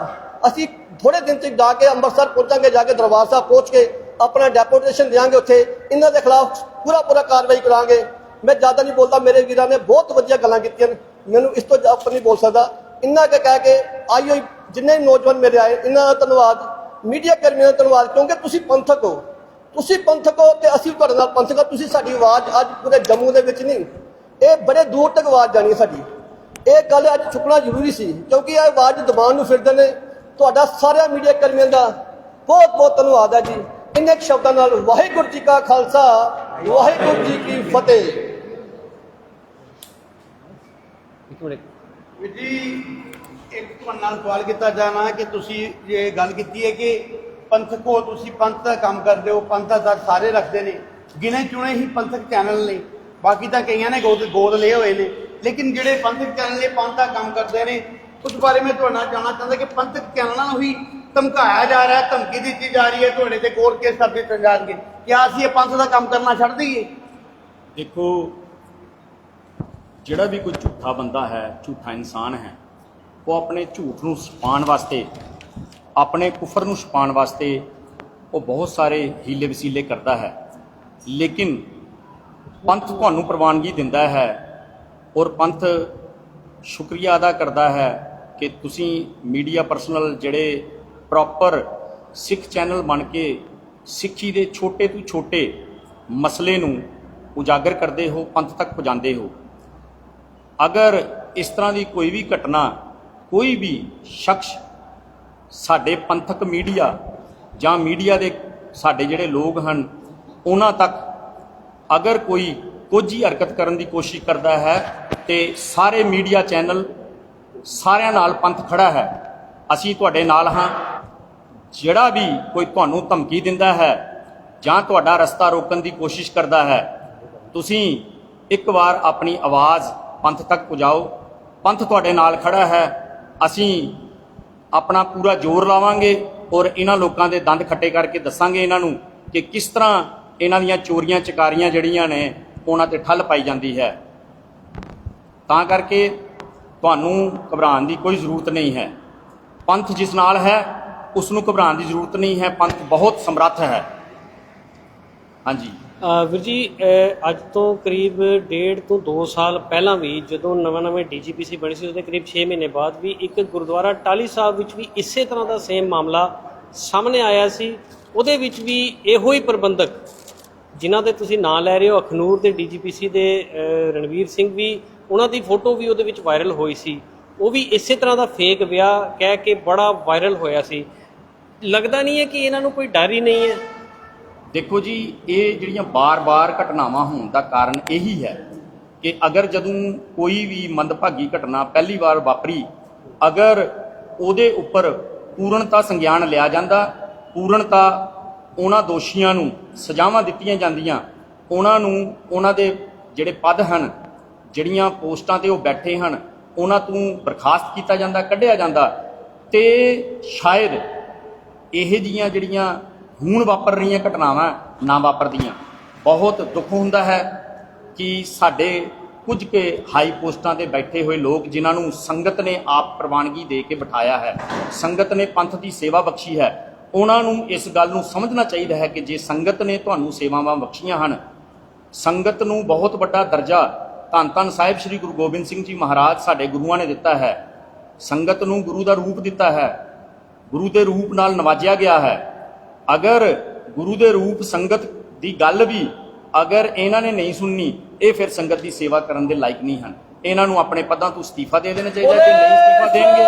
ਅਸੀਂ ਥੋੜੇ ਦਿਨ ਤੱਕ ਜਾ ਕੇ ਅੰਮ੍ਰਿਤਸਰ ਪਹੁੰਚਾਂਗੇ, ਜਾ ਕੇ ਦਰਬਾਰ ਸਾਹਿਬ ਪਹੁੰਚ ਕੇ ਆਪਣਾ ਡੈਪੂਟੇਸ਼ਨ ਦੇਵਾਂਗੇ ਉੱਥੇ। ਇਹਨਾਂ ਦੇ ਖਿਲਾਫ ਪੂਰਾ ਪੂਰਾ ਕਾਰਵਾਈ ਕਰਾਂਗੇ। ਮੈਂ ਜ਼ਿਆਦਾ ਨਹੀਂ ਬੋਲਦਾ, ਮੇਰੇ ਵੀਰਾਂ ਨੇ ਬਹੁਤ ਵਧੀਆ ਗੱਲਾਂ ਕੀਤੀਆਂ ਨੇ। ਮੈਨੂੰ ਇਸ ਤੋਂ ਜ਼ਿਆਦਾ ਨਹੀਂ ਬੋਲ ਸਕਦਾ। ਇੰਨਾ ਕੁ ਕਹਿ ਕੇ ਆਈ ਹੋਈ ਜਿੰਨੇ ਵੀ ਨੌਜਵਾਨ ਮੇਰੇ ਆਏ, ਇਹਨਾਂ ਦਾ ਧੰਨਵਾਦ। ਮੀਡੀਆ ਕਰਮੀਆਂ ਦਾ ਧੰਨਵਾਦ, ਕਿਉਂਕਿ ਤੁਸੀਂ ਪੰਥਕ ਹੋ। ਤੁਸੀਂ ਪੰਥਕ ਹੋ ਤੇ ਅਸੀਂ ਤੁਹਾਡੇ ਨਾਲ ਪੰਥਕ ਹਾਂ। ਤੁਸੀਂ ਸਾਡੀ ਆਵਾਜ਼ ਅੱਜ ਪੂਰੇ ਜੰਮੂ ਦੇ ਵਿੱਚ ਨਹੀਂ। ਇਹ ਬੜੇ ਦੂਰ ਤੱਕ ਆਵਾਜ਼ ਜਾਣੀ ਹੈ ਸਾਡੀ। ਇਹ ਗੱਲ ਅੱਜ ਚੁੱਕਣਾ ਜ਼ਰੂਰੀ ਸੀ ਕਿਉਂਕਿ ਇਹ ਆਵਾਜ਼ ਦਬਾਉਣ ਨੂੰ ਫਿਰਦੇ ਨੇ। ਤੁਹਾਡਾ ਸਾਰਿਆਂ ਮੀਡੀਆ ਕਰਮੀਆਂ ਦਾ ਬਹੁਤ ਬਹੁਤ ਧੰਨਵਾਦ ਹੈ ਜੀ। ਇੰਨੇ ਕੁ ਸ਼ਬਦਾਂ ਨਾਲ ਵਾਹਿਗੁਰੂ ਜੀ ਕਾ ਖਾਲਸਾ ਵਾਹਿਗੁਰੂ ਜੀ ਕੀ ਫਤਿਹ। ਵੀਰ ਜੀ ਇੱਕ ਤੁਹਾਡੇ ਨਾਲ ਸਵਾਲ ਕੀਤਾ ਜਾਣਾ ਕਿ ਤੁਸੀਂ ਇਹ ਗੱਲ ਕੀਤੀ ਹੈ ਕਿ ਪੰਥਕ ਹੋ ਤੁਸੀਂ ਪੰਥ ਦਾ ਕੰਮ ਕਰਦੇ ਹੋ ਪੰਥ ਦਾ ਦਰ ਸਾਰੇ ਰੱਖਦੇ ਨੇ ਗਿਣੇ ਚੁਣੇ ਹੀ ਪੰਥਕ ਚੈਨਲ ਨੇ। ਬਾਕੀ ਤਾਂ ਕਈਆਂ ਨੇ ਗੋਦ ਗੋਦ ਲਏ ਹੋਏ ਨੇ। ਲੇਕਿਨ ਜਿਹੜੇ ਪੰਥਕ ਚੈਨਲ ਨੇ, ਪੰਥ ਦਾ ਕੰਮ ਕਰਦੇ ਨੇ, ਉਸ ਬਾਰੇ ਮੈਂ ਤੁਹਾਡੇ ਨਾਲ ਜਾਣਨਾ ਚਾਹੁੰਦਾ ਕਿ ਪੰਥਕ ਚੈਨਲਾਂ ਨੂੰ ਹੀ ਧਮਕਾਇਆ ਜਾ ਰਿਹਾ, ਧਮਕੀ ਦਿੱਤੀ ਜਾ ਰਹੀ ਹੈ, ਤੁਹਾਡੇ ਤੇ ਕੋਰਟ ਕੇਸ ਕਰ ਦਿੱਤੇ ਜਾਣਗੇ। ਕਿਆ ਅਸੀਂ ਇਹ ਪੰਥ ਦਾ ਕੰਮ ਕਰਨਾ ਛੱਡ ਦਈਏ? ਦੇਖੋ, ਜਿਹੜਾ ਵੀ ਕੋਈ ਝੂਠਾ ਬੰਦਾ ਹੈ, ਝੂਠਾ ਇਨਸਾਨ ਹੈ, ਉਹ ਆਪਣੇ ਝੂਠ ਨੂੰ ਛਪਾਉਣ ਵਾਸਤੇ, ਆਪਣੇ ਕੁਫਰ ਨੂੰ ਛਪਾਉਣ ਵਾਸਤੇ ਉਹ ਬਹੁਤ ਸਾਰੇ ਹੀਲੇ ਵਸੀਲੇ ਕਰਦਾ ਹੈ। ਲੇਕਿਨ ਪੰਥ ਤੁਹਾਨੂੰ ਪ੍ਰਵਾਨਗੀ ਦਿੰਦਾ ਹੈ ਔਰ ਪੰਥ ਸ਼ੁਕਰੀਆ ਅਦਾ ਕਰਦਾ ਹੈ ਕਿ ਤੁਸੀਂ ਮੀਡੀਆ ਪਰਸਨਲ ਜਿਹੜੇ ਪ੍ਰੋਪਰ ਸਿੱਖ ਚੈਨਲ ਬਣ ਕੇ ਸਿੱਖੀ ਦੇ ਛੋਟੇ ਤੋਂ ਛੋਟੇ ਮਸਲੇ ਨੂੰ ਉਜਾਗਰ ਕਰਦੇ ਹੋ, ਪੰਥ ਤੱਕ ਪਹੁੰਚਾਉਂਦੇ ਹੋ। ਅਗਰ ਇਸ ਤਰ੍ਹਾਂ ਦੀ ਕੋਈ ਵੀ ਘਟਨਾ, ਕੋਈ ਵੀ ਸ਼ਖਸ ਸਾਡੇ ਪੰਥਕ ਮੀਡੀਆ ਜਾਂ ਮੀਡੀਆ ਦੇ ਸਾਡੇ ਜਿਹੜੇ ਲੋਕ ਹਨ, ਉਹਨਾਂ ਤੱਕ ਅਗਰ ਕੋਈ ਕੋਝੀ ਹਰਕਤ ਕਰਨ ਦੀ ਕੋਸ਼ਿਸ਼ ਕਰਦਾ ਹੈ ਤੇ ਸਾਰੇ ਮੀਡੀਆ ਚੈਨਲ ਸਾਰਿਆਂ ਨਾਲ ਪੰਥ ਖੜਾ ਹੈ। ਅਸੀਂ ਤੁਹਾਡੇ ਨਾਲ ਹਾਂ। ਜਿਹੜਾ ਵੀ ਕੋਈ ਤੁਹਾਨੂੰ ਧਮਕੀ ਦਿੰਦਾ ਹੈ ਜਾਂ ਤੁਹਾਡਾ ਰਸਤਾ ਰੋਕਣ ਦੀ ਕੋਸ਼ਿਸ਼ ਕਰਦਾ ਹੈ, ਤੁਸੀਂ ਇੱਕ ਵਾਰ ਆਪਣੀ ਆਵਾਜ਼ ਪੰਥ ਤੱਕ ਪਹੁੰਚਾਓ ਪੰਥ ਤੁਹਾਡੇ ਨਾਲ ਖੜਾ ਹੈ। ਅਸੀਂ ਆਪਣਾ ਪੂਰਾ ਜ਼ੋਰ ਲਾਵਾਂਗੇ ਔਰ ਇਹਨਾਂ ਲੋਕਾਂ ਦੇ ਦੰਦ ਖੱਟੇ ਕਰਕੇ ਦੱਸਾਂਗੇ ਇਹਨਾਂ ਨੂੰ ਕਿ ਕਿਸ ਤਰ੍ਹਾਂ ਇਹਨਾਂ ਦੀਆਂ ਚੋਰੀਆਂ, ਚਕਾਰੀਆਂ ਜਿਹੜੀਆਂ ਨੇ ਉਹਨਾਂ ਤੇ ਠੱਲ ਪਾਈ ਜਾਂਦੀ ਹੈ। ਤਾਂ ਕਰਕੇ ਤੁਹਾਨੂੰ ਘਬਰਾਉਣ ਦੀ ਕੋਈ ਜ਼ਰੂਰਤ ਨਹੀਂ ਹੈ। ਪੰਥ ਜਿਸ ਨਾਲ ਹੈ ਉਸ ਨੂੰ ਘਬਰਾਉਣ ਦੀ ਜ਼ਰੂਰਤ ਨਹੀਂ ਹੈ। ਪੰਥ ਬਹੁਤ ਸਮਰੱਥ ਹੈ। ਹਾਂਜੀ। ਵੀਰ ਜੀ ਅੱਜ ਤੋਂ ਕਰੀਬ ਡੇਢ ਤੋਂ 2 ਸਾਲ ਪਹਿਲਾਂ ਵੀ ਜਦੋਂ ਨਵਾਂ-ਨਵੇਂ ਡੀਜੀਪੀਸੀ ਬਣੀ ਸੀ, ਉਹਦੇ ਕਰੀਬ 6 ਮਹੀਨੇ ਬਾਅਦ ਵੀ ਇੱਕ ਗੁਰਦੁਆਰਾ ਟਾਲੀ ਸਾਹਿਬ ਵਿੱਚ ਵੀ ਇਸੇ ਤਰ੍ਹਾਂ ਦਾ ਸੇਮ ਮਾਮਲਾ ਸਾਹਮਣੇ ਆਇਆ ਸੀ। ਉਹਦੇ ਵਿੱਚ ਵੀ ਇਹੋ ਹੀ ਪ੍ਰਬੰਧਕ ਜਿਨ੍ਹਾਂ ਦੇ ਤੁਸੀਂ ਨਾਂ ਲੈ ਰਹੇ ਹੋ, ਅਖਨੂਰ ਦੇ ਡੀਜੀਪੀਸੀ ਦੇ ਰਣਵੀਰ ਸਿੰਘ ਵੀ, ਉਹਨਾਂ ਦੀ ਫੋਟੋ ਵੀ ਉਹਦੇ ਵਿੱਚ ਵਾਇਰਲ ਹੋਈ ਸੀ। ਉਹ ਵੀ ਇਸੇ ਤਰ੍ਹਾਂ ਦਾ ਫੇਕ ਵਿਆਹ ਕਹਿ ਕੇ ਬੜਾ ਵਾਇਰਲ ਹੋਇਆ ਸੀ। ਲੱਗਦਾ ਨਹੀਂ ਹੈ ਕਿ ਇਹਨਾਂ ਨੂੰ ਕੋਈ ਡਰ ਹੀ ਨਹੀਂ ਹੈ? ਦੇਖੋ ਜੀ, ਇਹ ਜਿਹੜੀਆਂ ਬਾਰ-ਬਾਰ ਘਟਨਾਵਾਂ ਹੋਣ ਦਾ ਕਾਰਨ ਇਹੀ ਹੈ ਕਿ ਅਗਰ ਜਦੋਂ ਕੋਈ ਵੀ ਮੰਦਭਾਗੀ ਘਟਨਾ ਪਹਿਲੀ ਵਾਰ ਵਾਪਰੀ, ਅਗਰ ਉਹਦੇ ਉੱਪਰ ਪੂਰਨਤਾ ਸੰਗਿਆਨ ਲਿਆ ਜਾਂਦਾ, ਪੂਰਨਤਾ ਉਹਨਾਂ ਦੋਸ਼ੀਆਂ ਨੂੰ ਸਜ਼ਾਵਾਂ ਦਿੱਤੀਆਂ ਜਾਂਦੀਆਂ। ਉਹਨਾਂ ਨੂੰ ਉਹਨਾਂ ਦੇ ਜਿਹੜੇ ਪਦ ਹਨ, ਜਿਹੜੀਆਂ ਪੋਸਟਾਂ ਤੇ ਉਹ ਬੈਠੇ ਹਨ, ਉਹਨਾਂ ਤੋਂ ਬਰਖਾਸਤ ਕੀਤਾ ਜਾਂਦਾ, ਕੱਢਿਆ ਜਾਂਦਾ ਤੇ ਸ਼ਾਇਦ ਇਹ ਜੀਆਂ ਜਿਹੜੀਆਂ ਹੁਣ ਵਾਪਰ ਰਹੀਆਂ ਘਟਨਾਵਾਂ ਨਾ ਵਾਪਰਦੀਆਂ। ਬਹੁਤ ਦੁੱਖ ਹੁੰਦਾ ਹੈ ਕਿ ਸਾਡੇ ਕੁਝ ਕੇ ਹਾਈ ਪੋਸਟਾਂ ਤੇ ਬੈਠੇ ਹੋਏ ਲੋਕ ਜਿਨ੍ਹਾਂ ਨੂੰ ਸੰਗਤ ਨੇ ਆਪ ਪ੍ਰਵਾਨਗੀ ਦੇ ਕੇ ਬਿਠਾਇਆ ਹੈ, ਸੰਗਤ ਨੇ ਪੰਥ ਦੀ ਸੇਵਾ ਬਖਸ਼ੀ ਹੈ ਉਹਨਾਂ ਨੂੰ ਇਸ ਗੱਲ ਨੂੰ ਸਮਝਣਾ ਚਾਹੀਦਾ ਹੈ ਕਿ ਜੇ ਸੰਗਤ ਨੇ ਤੁਹਾਨੂੰ ਸੇਵਾਵਾਂ ਬਖਸ਼ੀਆਂ ਹਨ, ਸੰਗਤ ਨੂੰ ਬਹੁਤ ਵੱਡਾ ਦਰਜਾ ਧੰਨ ਧੰਨ ਸਾਹਿਬ ਸ੍ਰੀ ਗੁਰੂ ਗੋਬਿੰਦ ਸਿੰਘ ਜੀ ਮਹਾਰਾਜ ਸਾਡੇ ਗੁਰੂਆਂ ਨੇ ਦਿੱਤਾ ਹੈ। ਸੰਗਤ ਨੂੰ ਗੁਰੂ ਦਾ ਰੂਪ ਦਿੱਤਾ ਹੈ। ਗੁਰੂ ਦੇ ਰੂਪ ਨਾਲ ਨਵਾਜਿਆ ਗਿਆ ਹੈ। ਅਗਰ ਗੁਰੂ ਦੇ ਰੂਪ ਸੰਗਤ ਦੀ ਗੱਲ ਵੀ ਅਗਰ ਇਹਨਾਂ ਨੇ ਨਹੀਂ ਸੁਣਨੀ, ਇਹ ਫਿਰ ਸੰਗਤ ਦੀ ਸੇਵਾ ਕਰਨ ਦੇ ਲਾਇਕ ਨਹੀਂ ਹਨ। ਇਹਨਾਂ ਨੂੰ ਆਪਣੇ ਪਦਾਂ ਤੋਂ ਅਸਤੀਫਾ ਦੇ ਦੇਣਾ ਚਾਹੀਦਾ ਜੇ ਨਹੀਂ ਅਸਤੀਫਾ ਦੇਣਗੇ।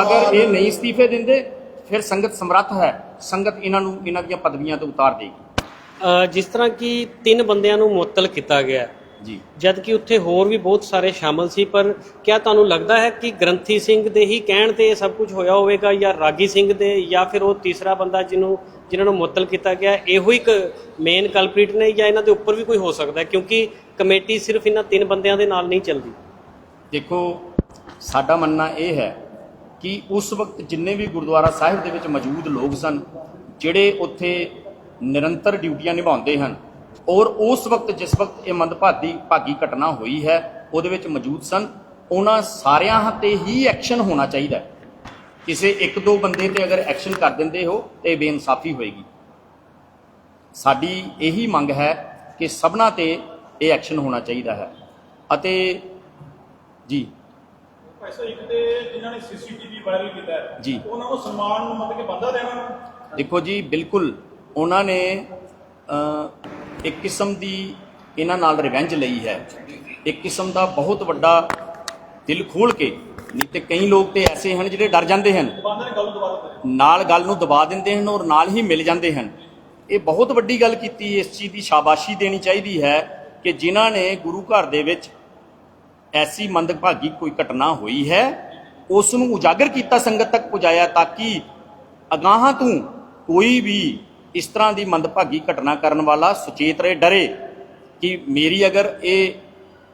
ਅਗਰ ਇਹ ਨਹੀਂ ਅਸਤੀਫੇ ਦਿੰਦੇ ਫਿਰ ਸੰਗਤ ਸਮਰੱਥ ਹੈ। ਸੰਗਤ ਇਹਨਾਂ ਨੂੰ ਇਹਨਾਂ ਦੀਆਂ ਪਦਵੀਆਂ ਤੋਂ ਉਤਾਰ ਦੇਗੀ। ਜਿਸ ਤਰ੍ਹਾਂ ਕਿ ਤਿੰਨ ਬੰਦਿਆਂ ਨੂੰ ਮੁਅੱਤਲ ਕੀਤਾ ਗਿਆ। ਜੀ। ਜਦ ਕਿ ਉੱਥੇ ਹੋਰ ਵੀ ਬਹੁਤ ਸਾਰੇ ਸ਼ਾਮਲ ਸੀ ਪਰ ਕਿਆ ਤੁਹਾਨੂੰ ਲੱਗਦਾ ਹੈ ਕਿ ਗ੍ਰੰਥੀ ਸਿੰਘ ਦੇ ਹੀ ਕਹਿਣ ਤੇ ਇਹ ਸਭ ਕੁਝ ਹੋਇਆ ਹੋਵੇਗਾ ਜਾਂ ਰਾਗੀ ਸਿੰਘ ਦੇ ਜਾਂ ਫਿਰ ਉਹ ਤੀਸਰਾ ਬੰਦਾ ਜਿਹਨੂੰ ਜਿਨ੍ਹਾਂ ਨੂੰ ਮੁਅੱਤਲ ਕੀਤਾ ਗਿਆ ਇਹੋ ਹੀ ਮੇਨ ਕਲਪ੍ਰੀਟ ਨੇ ਜਾਂ ਇਹਨਾਂ ਦੇ ਉੱਪਰ ਵੀ ਕੋਈ ਹੋ ਸਕਦਾ ਹੈ? ਕਿਉਂਕਿ ਕਮੇਟੀ ਸਿਰਫ ਇਹਨਾਂ ਤਿੰਨ ਬੰਦਿਆਂ ਦੇ ਨਾਲ ਨਹੀਂ ਚੱਲਦੀ। ਦੇਖੋ, ਸਾਡਾ ਮੰਨਣਾ ਇਹ ਹੈ ਕਿ ਉਸ ਵਕਤ ਜਿੰਨੇ ਵੀ ਗੁਰਦੁਆਰਾ ਸਾਹਿਬ ਦੇ ਵਿੱਚ ਮੌਜੂਦ ਲੋਕ ਸਨ, ਜਿਹੜੇ ਉੱਥੇ ਨਿਰੰਤਰ ਡਿਊਟੀਆਂ ਨਿਭਾਉਂਦੇ ਹਨ, ਔਰ ਉਸ ਵਕਤ ਜਿਸ ਵਕਤ ਇਹ ਮੰਦਭਾਗੀ ਭਾਗੀ ਘਟਨਾ ਹੋਈ ਹੈ, ਉਹਦੇ ਵਿੱਚ ਮੌਜੂਦ ਸਨ, ਉਹਨਾਂ ਸਾਰਿਆਂ ਤੇ ਹੀ ਐਕਸ਼ਨ ਹੋਣਾ ਚਾਹੀਦਾ ਹੈ। ਕਿਸੇ ਇੱਕ ਦੋ ਬੰਦੇ ਤੇ ਅਗਰ ਐਕਸ਼ਨ ਕਰ ਦਿੰਦੇ ਹੋ, ਤੇ ਬੇਇਨਸਾਫੀ ਹੋਏਗੀ। ਸਾਡੀ ਇਹੀ ਮੰਗ ਹੈ ਕਿ ਸਭਨਾ ਤੇ ਇਹ ਐਕਸ਼ਨ ਹੋਣਾ ਚਾਹੀਦਾ ਹੈ। ਅਤੇ ਜੀ। ਐਸਾ ਇੱਕ ਤੇ ਜਿਨ੍ਹਾਂ ਨੇ ਸੀਸੀਟੀਵੀ ਵਾਇਰਲ ਕੀਤਾ ਹੈ ਜੀ। ਉਹਨਾਂ ਨੂੰ ਸਨਮਾਨ ਨੂੰ ਮਤਲਬ ਕਿ ਬੰਦਾ ਦੇਣਾ ਦੇਖੋ ਜੀ ਬਿਲਕੁਲ ਉਹਨਾਂ ਨੇ ਇੱਕ ਕਿਸਮ ਦੀ ਇਹਨਾਂ ਨਾਲ ਰਿਵੈਂਜ ਲਈ ਹੈ। ਇੱਕ ਕਿਸਮ ਦਾ ਬਹੁਤ ਵੱਡਾ ਦਿਲ ਖੋਲ ਕੇ ਨਹੀਂ ਤੇ ਕਈ ਲੋਕ ਤੇ ਐਸੇ ਹਨ ਜਿਹੜੇ ਡਰ ਜਾਂਦੇ ਹਨ। ਨਾਲ ਗੱਲ ਨੂੰ ਦਬਾ ਦਿੰਦੇ ਹਨ ਔਰ ਨਾਲ ਹੀ ਮਿਲ ਜਾਂਦੇ ਹਨ। ਇਹ ਬਹੁਤ ਵੱਡੀ ਗੱਲ ਕੀਤੀ ਇਸ ਚੀਜ਼ ਦੀ ਸ਼ਾਬਾਸ਼ੀ ਦੇਣੀ ਚਾਹੀਦੀ ਹੈ। ਕਿ ਜਿਨ੍ਹਾਂ ਨੇ ਗੁਰੂ ਘਰ ਦੇ ਵਿੱਚ ਐਸੀ ਮੰਦਭਾਗੀ ਕੋਈ ਘਟਨਾ ਹੋਈ ਹੈ ਉਸ ਨੂੰ ਉਜਾਗਰ ਕੀਤਾ ਸੰਗਤ ਤੱਕ ਪਹੁੰਚਾਇਆ ਤਾਂ ਕਿ ਅਗਾਹਾਂ ਤੋਂ ਕੋਈ ਵੀ ਇਸ ਤਰ੍ਹਾਂ ਦੀ ਮੰਦਭਾਗੀ ਘਟਨਾ ਕਰਨ ਵਾਲਾ ਸੁਚੇਤ ਰਹੇ, ਡਰੇ ਕਿ ਮੇਰੀ ਅਗਰ ਇਹ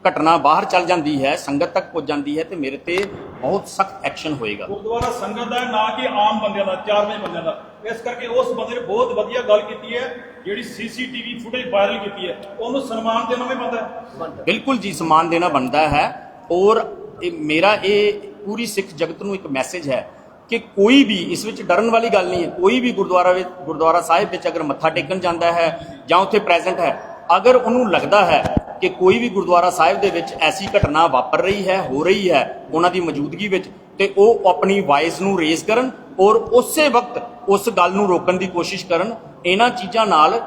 ਘਟਨਾ ਬਾਹਰ ਚੱਲ ਜਾਂਦੀ ਹੈ, ਸੰਗਤ ਤੱਕ ਪਹੁੰਚ ਜਾਂਦੀ ਹੈ ਤੇ ਮੇਰੇ ਤੇ ਬਹੁਤ ਸਖਤ ਐਕਸ਼ਨ ਹੋਏਗਾ। ਗੁਰਦੁਆਰਾ ਸੰਗਤ ਦਾ ਨਾ ਕਿ ਆਮ ਬੰਦਿਆਂ ਦਾ ਚਾਰਵੇਂ ਬੰਦਿਆਂ ਦਾ। ਇਸ ਕਰਕੇ ਉਸ ਬੰਦੇ ਨੇ ਬਹੁਤ ਵਧੀਆ ਗੱਲ ਕੀਤੀ ਹੈ ਜਿਹੜੀ ਸੀਸੀਟੀਵੀ ਫੁਟੇਜ ਵਾਇਰਲ ਕੀਤੀ ਹੈ। ਉਹਨੂੰ ਸਨਮਾਨ ਦੇਣਾ ਵੀ ਬੰਦਾ ਹੈ। ਬਿਲਕੁਲ ਜੀ ਸਨਮਾਨ ਦੇਣਾ ਬਣਦਾ ਹੈ। ਔਰ ਇਹ ਮੇਰਾ ਇਹ ਪੂਰੀ ਸਿੱਖ ਜਗਤ ਨੂੰ ਇੱਕ ਮੈਸੇਜ ਹੈ ਕਿ ਕੋਈ ਵੀ ਇਸ ਵਿੱਚ ਡਰਨ ਵਾਲੀ ਗੱਲ ਨਹੀਂ ਹੈ। ਕੋਈ ਵੀ ਗੁਰਦੁਆਰਾ ਵਿੱਚ ਗੁਰਦੁਆਰਾ ਸਾਹਿਬ ਵਿੱਚ ਅਗਰ ਮੱਥਾ ਟੇਕਣ ਜਾਂਦਾ ਹੈ ਜਾਂ ਉੱਥੇ ਪ੍ਰੈਜ਼ੈਂਟ ਹੈ ਅਗਰ ਉਹਨੂੰ ਲੱਗਦਾ ਹੈ ਕਿ ਕੋਈ ਵੀ ਗੁਰਦੁਆਰਾ ਸਾਹਿਬ ਦੇ ਵਿੱਚ ਐਸੀ ਘਟਨਾ ਵਾਪਰ ਰਹੀ ਹੈ ਹੋ ਰਹੀ ਹੈ ਉਹਨਾਂ ਦੀ ਮੌਜੂਦਗੀ ਵਿੱਚ ਤੇ ਉਹ ਆਪਣੀ ਵਾਇਸ ਨੂੰ ਰੇਜ਼ ਕਰਨ ਔਰ ਉਸੇ ਵਕਤ ਉਸ ਗੱਲ ਨੂੰ ਰੋਕਣ ਦੀ ਕੋਸ਼ਿਸ਼ ਕਰਨ ਇਹਨਾਂ ਚੀਜ਼ਾਂ ਨਾਲ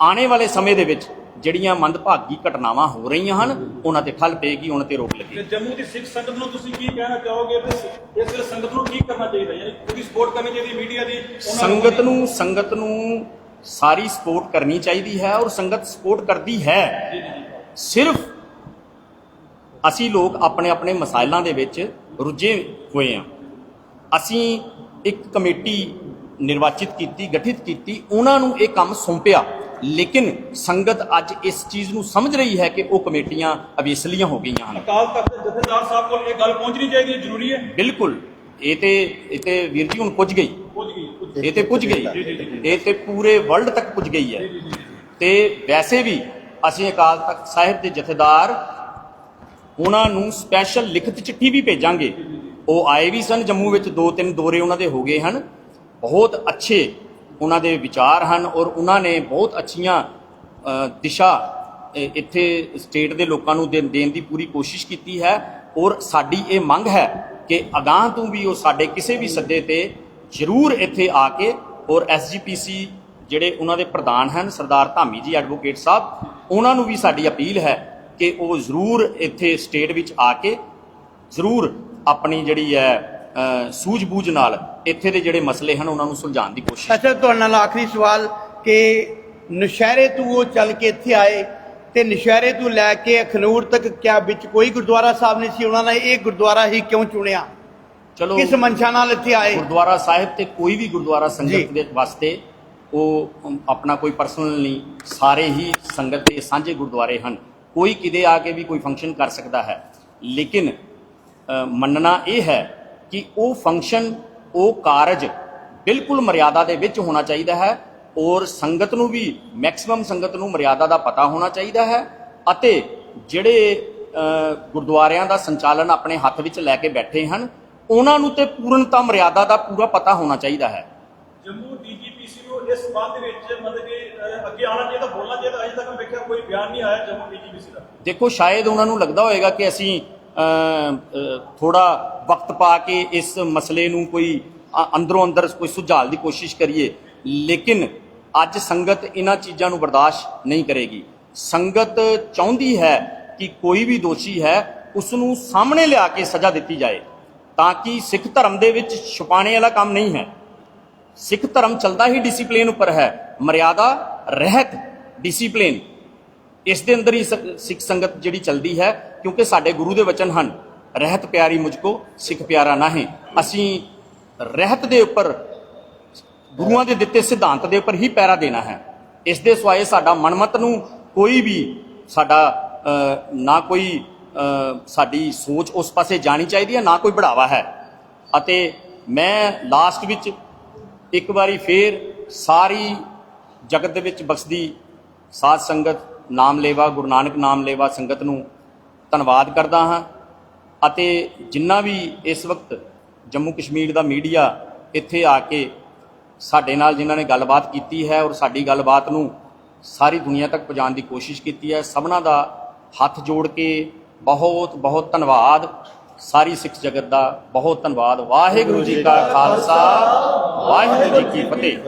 ਆਉਣੇ ਵਾਲੇ ਸਮੇਂ ਦੇ ਵਿੱਚ ਜਿਹੜੀਆਂ ਮੰਦਭਾਗੀ ਘਟਨਾਵਾਂ ਹੋ ਰਹੀਆਂ ਹਨ ਉਹਨਾਂ ਤੇ ਠੱਲ ਪਏਗੀ ਉਹਨਾਂ ਤੇ ਰੋਕ ਤੇ ਲੱਗੇਗੀ ਜੰਮੂ ਦੀ ਸਿੱਖ ਸੰਗਤ ਨੂੰ ਤੁਸੀਂ ਕੀ ਕਹਿਣਾ ਚਾਹੋਗੇ ਇਸ ਵੇਲੇ ਸੰਗਤ ਨੂੰ ਕੀ ਕਰਨਾ ਚਾਹੀਦਾ? ਯਾਨੀ ਪੂਰੀ ਸਪੋਰਟ ਕਰਨੀ ਚਾਹੀਦੀ ਮੀਡੀਆ ਦੀ ਸੰਗਤ ਨੂੰ ਸੰਗਤ ਨੂੰ ਸਾਰੀ ਸਪੋਰਟ ਕਰਨੀ ਚਾਹੀਦੀ ਹੈ ਔਰ ਸੰਗਤ ਸਪੋਰਟ ਕਰਦੀ ਹੈ। ਸਿਰਫ ਅਸੀਂ ਲੋਕ ਆਪਣੇ ਆਪਣੇ ਮਸਾਇਲਾਂ ਦੇ ਵਿੱਚ ਰੁੱਝੇ ਹੋਏ ਹਾਂ। ਅਸੀਂ ਇੱਕ ਕਮੇਟੀ ਨਿਰਵਾਚਿਤ ਕੀਤੀ ਗਠਿਤ ਕੀਤੀ ਉਹਨਾਂ ਨੂੰ ਇਹ ਕੰਮ ਸੌਂਪਿਆ। ਲੇਕਿਨ ਸੰਗਤ ਅੱਜ ਇਸ ਚੀਜ਼ ਨੂੰ ਸਮਝ ਰਹੀ ਹੈ ਕਿ ਉਹ ਕਮੇਟੀਆਂ ਅਵੇਸਲੀਆਂ ਹੋ ਗਈਆਂ ਹਨ। ਅਕਾਲ ਤਖਤ ਦੇ ਜਥੇਦਾਰ ਸਾਹਿਬ ਕੋਲ ਇਹ ਗੱਲ ਪਹੁੰਚਣੀ ਚਾਹੀਦੀ ਹੈ ਜ਼ਰੂਰੀ ਹੈ? ਬਿਲਕੁਲ। ਇਹ ਤੇ ਇਹ ਤੇ ਵੀਰ ਜੀ ਹੁਣ ਪੁੱਜ ਗਈ। ਪਹੁੰਚ ਗਈ ਪੁੱਜ- ਇਹ ਤੇ ਪੁੱਜ ਗਈ। ਇਹ ਤੇ ਪੂਰੇ ਵਰਲਡ ਤੱਕ ਪੁੱਜ ਗਈ ਹੈ। ਤੇ ਵੈਸੇ ਵੀ ਅਸੀਂ ਅਕਾਲ ਤਖਤ ਸਾਹਿਬ ਦੇ ਜਥੇਦਾਰ, ਉਹਨਾਂ ਨੂੰ ਸਪੈਸ਼ਲ ਲਿਖਤ ਚਿੱਠੀ ਵੀ ਭੇਜਾਂਗੇ। ਉਹ ਆਏ ਵੀ ਸਨ ਜੰਮੂ ਵਿੱਚ, ਦੋ ਤਿੰਨ ਦੌਰੇ ਉਹਨਾਂ ਦੇ ਹੋ ਗਏ ਹਨ। ਬਹੁਤ ਅੱਛੇ ਉਹਨਾਂ ਦੇ ਵਿਚਾਰ ਹਨ ਔਰ ਉਹਨਾਂ ਨੇ ਬਹੁਤ ਅੱਛੀਆਂ ਦਿਸ਼ਾ ਇੱਥੇ ਸਟੇਟ ਦੇ ਲੋਕਾਂ ਨੂੰ ਦੇ- ਦੇਣ ਦੀ ਪੂਰੀ ਕੋਸ਼ਿਸ਼ ਕੀਤੀ ਹੈ। ਔਰ ਸਾਡੀ ਇਹ ਮੰਗ ਹੈ ਕਿ ਅਗਾਹ ਤੋਂ ਵੀ ਉਹ ਸਾਡੇ ਕਿਸੇ ਵੀ ਸੱਦੇ ਤੇ ਜ਼ਰੂਰ ਇੱਥੇ ਆ ਕੇ ਔਰ ਐਸਜੀਪੀਸੀ ਜਿਹੜੇ ਉਹਨਾਂ ਦੇ ਪ੍ਰਧਾਨ ਹਨ ਸਰਦਾਰ ਧਾਮੀ ਜੀ ਐਡਵੋਕੇਟ ਸਾਹਿਬ ਉਹਨਾਂ ਨੂੰ ਵੀ ਸਾਡੀ ਅਪੀਲ ਹੈ ਕਿ ਉਹ ਜ਼ਰੂਰ ਇੱਥੇ ਸਟੇਟ ਵਿੱਚ ਆ ਕੇ ਜ਼ਰੂਰ ਆਪਣੀ ਜਿਹੜੀ ਹੈ ਸੂਝ-ਬੂਝ ਨਾਲ ਇੱਥੇ ਦੇ ਜਿਹੜੇ ਮਸਲੇ ਹਨ ਉਹਨਾਂ ਨੂੰ ਸੁਲਝਾਉਣ ਦੀ ਕੋਸ਼ਿਸ਼ ਅੱਛਾ ਤੁਹਾਡੇ ਨਾਲ ਆਖਰੀ ਸਵਾਲ ਕਿ ਨਸ਼ਹਿਰੇ ਤੋਂ ਉਹ ਚੱਲ ਕੇ ਇੱਥੇ ਆਏ ਤੇ ਨਸ਼ਹਿਰੇ ਤੋਂ ਲੈ ਕੇ ਅਖਨੂਰ ਤੱਕ ਕਿਆ ਵਿੱਚ ਕੋਈ ਗੁਰਦੁਆਰਾ ਸਾਹਿਬ ਨਹੀਂ ਸੀ? ਉਹਨਾਂ ਨੇ ਇਹ ਗੁਰਦੁਆਰਾ ਹੀ ਕਿਉਂ ਚੁਣਿਆ? ਚਲੋ ਕਿਸ ਮਨਸ਼ਾ ਨਾਲ ਇੱਥੇ ਆਏ? ਗੁਰਦੁਆਰਾ ਸਾਹਿਬ ਤੇ ਕੋਈ ਵੀ ਗੁਰਦੁਆਰਾ। ਸੰਗਤ ਦੇ ਵਾਸਤੇ ਉਹ ਆਪਣਾ ਕੋਈ ਪਰਸਨਲ ਨਹੀਂ, ਸਾਰੇ ਹੀ ਸੰਗਤ ਦੇ ਸਾਂਝੇ ਗੁਰਦੁਆਰੇ ਹਨ। ਕੋਈ ਕਿਤੇ ਆ ਕੇ ਵੀ ਕੋਈ ਫੰਕਸ਼ਨ ਕਰ ਸਕਦਾ ਹੈ। ਲੇਕਿਨ ਮੰਨਣਾ ਇਹ ਹੈ ਕਿ ਉਹ ਫੰਕਸ਼ਨ ਉਹ ਕਾਰਜ ਬਿਲਕੁਲ ਮਰਿਆਦਾ ਦੇ ਵਿੱਚ ਹੋਣਾ ਚਾਹੀਦਾ ਹੈ ਔਰ ਸੰਗਤ ਨੂੰ ਵੀ ਮੈਕਸਿਮਮ ਸੰਗਤ ਨੂੰ ਮਰਿਆਦਾ ਦਾ ਪਤਾ ਹੋਣਾ ਚਾਹੀਦਾ ਹੈ ਅਤੇ ਜਿਹੜੇ ਗੁਰਦੁਆਰਿਆਂ ਦਾ ਸੰਚਾਲਨ ਆਪਣੇ ਹੱਥ ਵਿੱਚ ਲੈ ਕੇ ਬੈਠੇ ਹਨ, ਉਹਨਾਂ ਨੂੰ ਤੇ ਪੂਰਨਤਾ ਮਰਿਆਦਾ ਦਾ ਪੂਰਾ ਪਤਾ ਹੋਣਾ ਚਾਹੀਦਾ ਹੈ। ਜੰਮੂ ਡੀਜੀਪੀਸੀ ਇਸ ਸੰਬੰਧ ਵਿੱਚ ਮਤਲਬ ਕਿ ਅੱਗੇ ਆਉਣਾ ਚਾਹੀਦਾ, ਬੋਲਣਾ ਚਾਹੀਦਾ, ਅਜੇ ਤੱਕ ਮੈਂ ਵੇਖਿਆ ਕੋਈ ਬਿਆਨ ਨਹੀਂ ਆਇਆ ਜੰਮੂ ਡੀਜੀਪੀਸੀ ਦਾ। ਦੇਖੋ, ਸ਼ਾਇਦ ਉਹਨਾਂ ਨੂੰ ਲੱਗਦਾ ਹੋਵੇਗਾ ਕਿ ਅਸੀਂ ਥੋੜਾ ਵਕਤ ਪਾ ਕੇ ਇਸ ਮਸਲੇ ਨੂੰ ਕੋਈ ਅੰਦਰੋਂ ਅੰਦਰ ਕੋਈ ਸੁਝਾਲ ਦੀ ਕੋਸ਼ਿਸ਼ ਕਰੀਏ। ਲੇਕਿਨ ਅੱਜ ਸੰਗਤ ਇਹਨਾਂ ਚੀਜ਼ਾਂ ਨੂੰ ਬਰਦਾਸ਼ਤ ਨਹੀਂ ਕਰੇਗੀ। ਸੰਗਤ ਚਾਹੁੰਦੀ ਹੈ ਕਿ ਕੋਈ ਵੀ ਦੋਸ਼ੀ ਹੈ, ਉਸ ਨੂੰ ਸਾਹਮਣੇ ਲਿਆ ਕੇ ਸਜ਼ਾ ਦਿੱਤੀ ਜਾਏ, ਤਾਂ ਕਿ ਸਿੱਖ ਧਰਮ ਦੇ ਵਿੱਚ ਛੁਪਾਣੇ ਵਾਲਾ ਕੰਮ ਨਹੀਂ ਹੈ। ਸਿੱਖ ਧਰਮ ਚੱਲਦਾ ਹੀ ਡਿਸਪਲਿਨ ਉੱਪਰ ਹੈ। ਮਰਿਆਦਾ, ਰਹਿਤ ਡਿਸਪਲਿਨ ਇਸ ਦੇ ਅੰਦਰ ਹੀ ਸ- ਸਿੱਖ ਸੰਗਤ ਜਿਹੜੀ ਚੱਲਦੀ ਹੈ, ਕਿਉਂਕਿ ਸਾਡੇ ਗੁਰੂ ਦੇ ਵਚਨ ਹਨ, ਰਹਿਤ ਪਿਆਰੀ ਮੁਝਕੋ, ਸਿੱਖ ਪਿਆਰਾ ਨਾਹੀਂ। ਅਸੀਂ ਰਹਿਤ ਦੇ ਉੱਪਰ, ਗੁਰੂਆਂ ਦੇ ਦਿੱਤੇ ਸਿਧਾਂਤ ਦੇ ਉੱਪਰ ਹੀ ਪੈਰਾ ਦੇਣਾ ਹੈ। ਇਸ ਦੇ ਸਵਾਏ ਸਾਡਾ ਮਨਮਤ ਨੂੰ ਕੋਈ ਵੀ ਸਾਡਾ ਨਾ ਕੋਈ ਸਾਡੀ ਸੋਚ ਉਸ ਪਾਸੇ ਜਾਣੀ ਚਾਹੀਦੀ ਹੈ, ਨਾ ਕੋਈ ਬੜਾਵਾ ਹੈ। ਅਤੇ ਮੈਂ ਲਾਸਟ ਵਿੱਚ ਇੱਕ ਵਾਰੀ ਫੇਰ ਸਾਰੀ ਜਗਤ ਦੇ ਵਿੱਚ ਬਸਦੀ ਸਾਧ ਸੰਗਤ, ਨਾਮ ਲੇਵਾ, ਗੁਰੂ ਨਾਨਕ ਨਾਮ ਲੇਵਾ ਸੰਗਤ ਨੂੰ ਧੰਨਵਾਦ ਕਰਦਾ ਹਾਂ ਅਤੇ ਜਿੰਨਾ ਵੀ ਇਸ ਵਕਤ ਜੰਮੂ ਕਸ਼ਮੀਰ ਦਾ ਮੀਡੀਆ ਇੱਥੇ ਆ ਕੇ ਸਾਡੇ ਨਾਲ ਜਿਨ੍ਹਾਂ ਨੇ ਗੱਲਬਾਤ ਕੀਤੀ ਹੈ ਔਰ ਸਾਡੀ ਗੱਲਬਾਤ ਨੂੰ ਸਾਰੀ ਦੁਨੀਆ ਤੱਕ ਪਹੁੰਚਾਉਣ ਦੀ ਕੋਸ਼ਿਸ਼ ਕੀਤੀ ਹੈ, ਸਭਨਾਂ ਦਾ ਹੱਥ ਜੋੜ ਕੇ ਬਹੁਤ ਬਹੁਤ ਧੰਨਵਾਦ ਸਾਰੀ ਸਿੱਖ ਜਗਤ ਦਾ ਬਹੁਤ ਧੰਨਵਾਦ। ਵਾਹਿਗੁਰੂ ਜੀ ਕਾ ਖਾਲਸਾ ਵਾਹਿਗੁਰੂ ਜੀ ਕੀ ਫਤਿਹ।